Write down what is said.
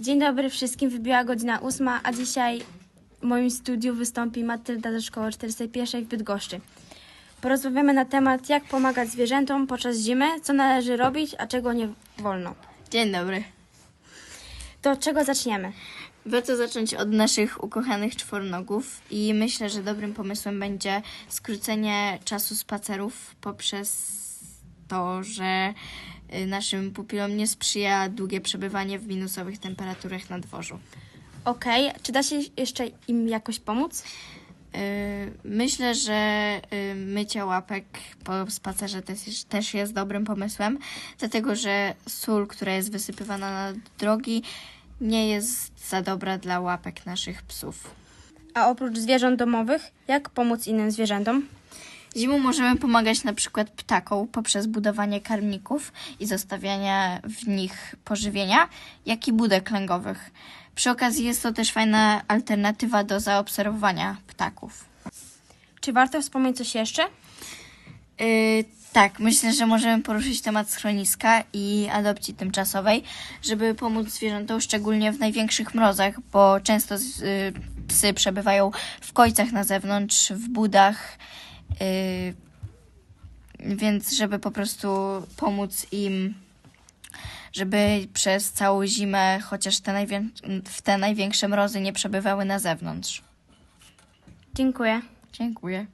Dzień dobry wszystkim, wybiła godzina ósma, a dzisiaj w moim studiu wystąpi Matylda ze szkoły 41 w Bydgoszczy. Porozmawiamy na temat, jak pomagać zwierzętom podczas zimy, co należy robić, a czego nie wolno. Dzień dobry. To od czego zaczniemy? Warto zacząć od naszych ukochanych czwornogów i myślę, że dobrym pomysłem będzie skrócenie czasu spacerów poprzez to, że y, naszym pupilom nie sprzyja długie przebywanie w minusowych temperaturach na dworzu. Okej, czy da się jeszcze im jakoś pomóc? Y, Myślę, że y, mycie łapek po spacerze też jest dobrym pomysłem, dlatego że sól, która jest wysypywana na drogi, nie jest za dobra dla łapek naszych psów. A oprócz zwierząt domowych, jak pomóc innym zwierzętom? Zimą możemy pomagać na przykład ptakom poprzez budowanie karmników i zostawianie w nich pożywienia, jak i budek lęgowych. Przy okazji jest to też fajna alternatywa do zaobserwowania ptaków. Czy warto wspomnieć coś jeszcze? Yy, tak, myślę, że możemy poruszyć temat schroniska i adopcji tymczasowej, żeby pomóc zwierzętom, szczególnie w największych mrozach, bo często z, y, psy przebywają w kojcach na zewnątrz, w budach, yy, więc żeby po prostu pomóc im, żeby przez całą zimę, chociaż te w te największe mrozy nie przebywały na zewnątrz. Dziękuję. Dziękuję.